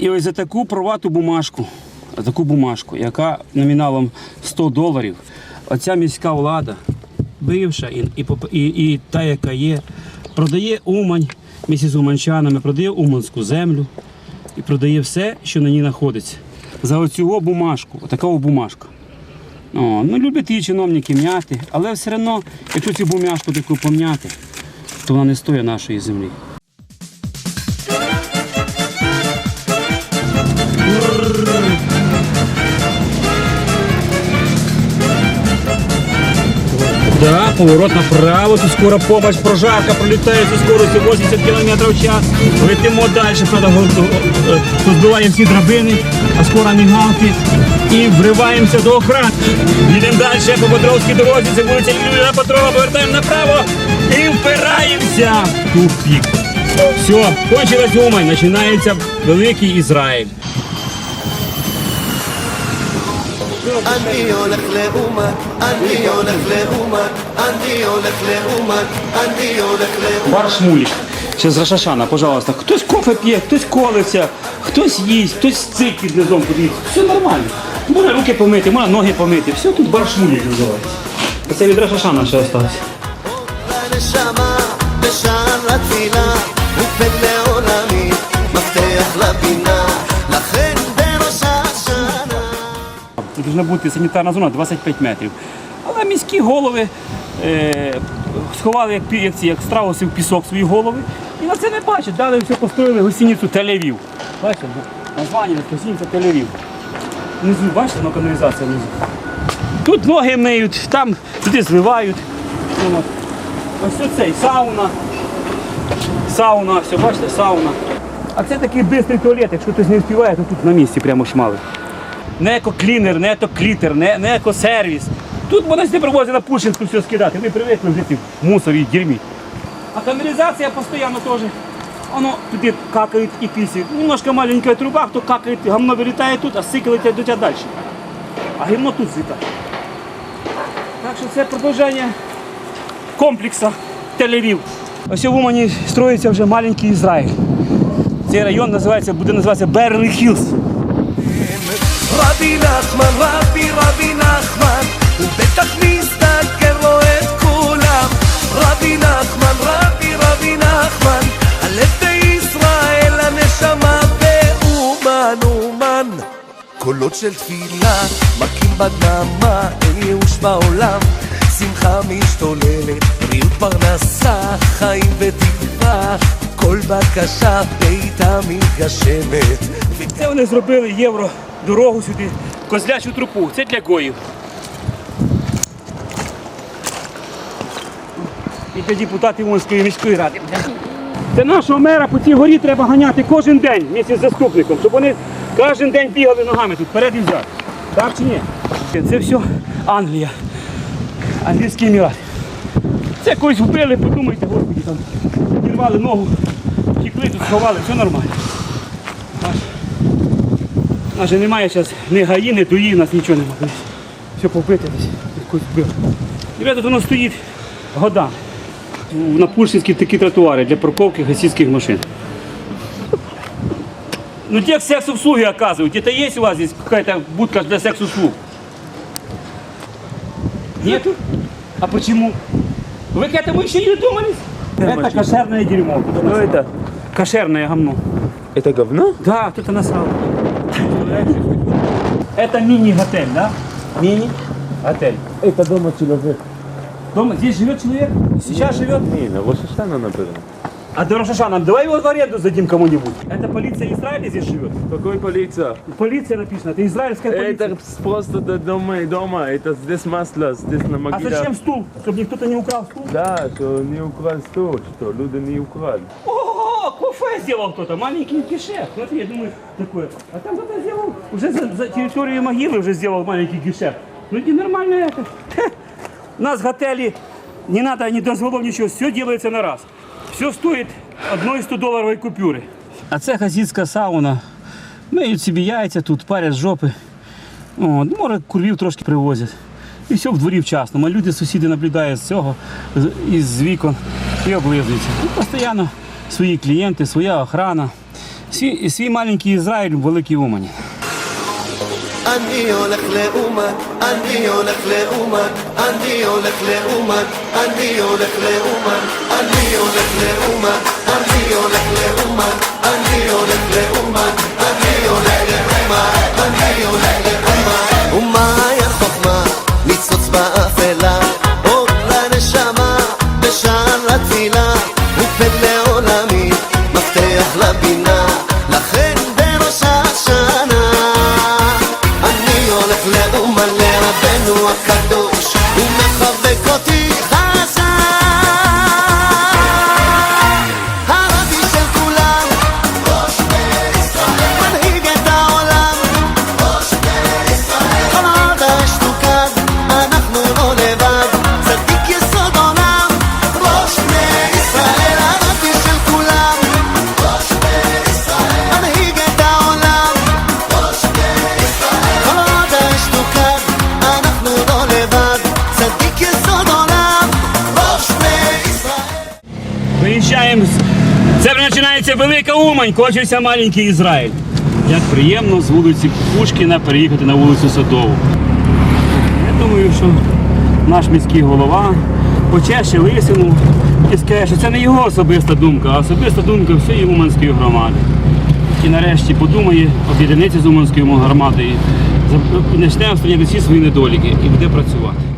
І ось за таку провату бумажку, за таку бумажку, яка номіналом 100 доларів, оця міська влада, бивша і, і, і, і та, яка є, продає Умань місті з уманчанами, продає уманську землю і продає все, що на ній знаходиться. За оцю бумажку, отака бумажка. О, ну, люблять її чиновники м'яти, але все одно, якщо цю бумажку таку пом'яти, то вона не стоїть нашої землі. Да, поворот направо, тут скоро помощь, прожарка пролетает со скоростью 80 км в час. Летимо далі, тут збиваємо всі драбини, а скоро мігалки. І вриваємося до охран. Їдемо далі по Петровській дорозі, це вулиця Люля Петрова, повертаємо направо і впираємося. Тупік. Все, кончилась Умань, починається великий Ізраїль. אני הולך לאומן, אני הולך לאומן, אני הולך לאומן, אני הולך לאומן. Бар Шмулік. Ще з Рашашана, пожалуйста. Хтось кофе п'є, хтось колиться, хтось їсть, хтось цик під низом подивіться. Все нормально. Можна руки помити, можна ноги помити. Все тут бар Шмулік називається. Це від Рашашана ще осталось. Должна бути санітарна зона 25 метрів. Але міські голови е, сховали як, як, ці, як страуси в пісок свої голови. І на це не бачать. Дали все построїли гостиницю Тель-Авів. Бачите, названня гостиниця Тель-Авів. Внизу, бачите, на каналізація внизу. Тут ноги миють, там туди зливають. Ось цей сауна. Сауна, все, бачите, сауна. А це такий бистрий туалет, якщо хтось не вспіває, то тут на місці прямо шмали. Не екоклінер, не екоклітер, не, не екосервіс. Тут можна сюди привозити на Пушинську все скидати. Ми привикли жити в мусорі, дерьмі. А каналізація постійно теж. Воно туди какають і пісі. Немножко маленька труба, хто какає, гамно вилітає тут, а сики летять до тебе далі. А гімно тут злітає. Так що це продовження комплексу Тель-Авів. Ось в Умані строїться вже маленький Ізраїль. Цей район називається, буде називатися Берлі Хілз. רבי נחמן, רבי רבי נחמן, הוא בטח מסתכל רואה את כולם. רבי נחמן, רבי רבי נחמן, הלב בישראל, הנשמה באומן אומן. קולות של תפילה, מכים בדממה, אין ייאוש בעולם. שמחה משתוללת, בריאות פרנסה, חיים ותקווה. כל בקשה ביתה מתגשמת. Це вони зробили євро дорогу сюди, козлячу трупу. Це для гоїв. І для депутатів Уманської міської ради. Це нашого мера по цій горі треба ганяти кожен день місяць з заступником, щоб вони кожен день бігали ногами тут вперед і взад. Так чи ні? Це все Англія. Англійський емірат. Це когось вбили, подумайте, господі, там підірвали ногу, втекли, тут сховали, все нормально. У нас же немає зараз ні гаї, ні дуї, у нас нічого немає. Дивись. Все побите десь. якось вбив. І тут воно стоїть годами. На Пушкінській такі тротуари для парковки гасійських машин. Ну тех секс-услуги оказывают. Это есть у вас здесь какая-то будка для секс-услуг? Нету? А почему? Вы к этому еще не додумались? Это кошерное дерьмо. Что это? Кошерное гомно. Это говно? Да, кто-то насрал. Это мини-готель, да? Мини-готель. Это дома человек. Дома, здесь живет человек? Сейчас живет? Не, на Рошашана, например. А до Рошашана, давай его в аренду сдадим кому-нибудь. Это полиция Израиля здесь живет? Какой полиция? Полиция написано, это израильская полиция. Это просто до дома и дома. Это здесь масло, здесь на А могиле. зачем стул? Чтобы никто-то не украл стул? Да, что не украл стол, что люди не украли. О, сделал кто-то, маленький гешеф. Смотри, я думаю, такое. А там кто-то сделал, уже за, за территорию могилы уже сделал маленький гешеф. Ну не нормально это. У нас в готеле не надо ни дозволов, ничего, все делается на раз. Все стоит одной 100 долларовой купюри. А це газітська сауна. Миють собі яйця тут, парять жопи. От, може, курвів трошки привозять. І все в дворі вчасно. Люди, сусіди наблюдають з цього, із вікон і облизуються. І постійно свої клієнти, своя охрана. Свій, свій маленький Ізраїль в великій Умані. אני הולך לאומן, אני הולך לאומן, אני הולך לאומן, אני הולך לאומן, אני הולך לאומן, אני הולך לאומן, の赤の Це починається велика Умань, кончився маленький Ізраїль. Як приємно з вулиці Пушкіна переїхати на вулицю Садову. Я думаю, що наш міський голова почеше лисину і скаже, що це не його особиста думка, а особиста думка всієї Уманської громади. І нарешті подумає, об'єдниться з Уманською громадою, почне устраняти всі свої недоліки і буде працювати.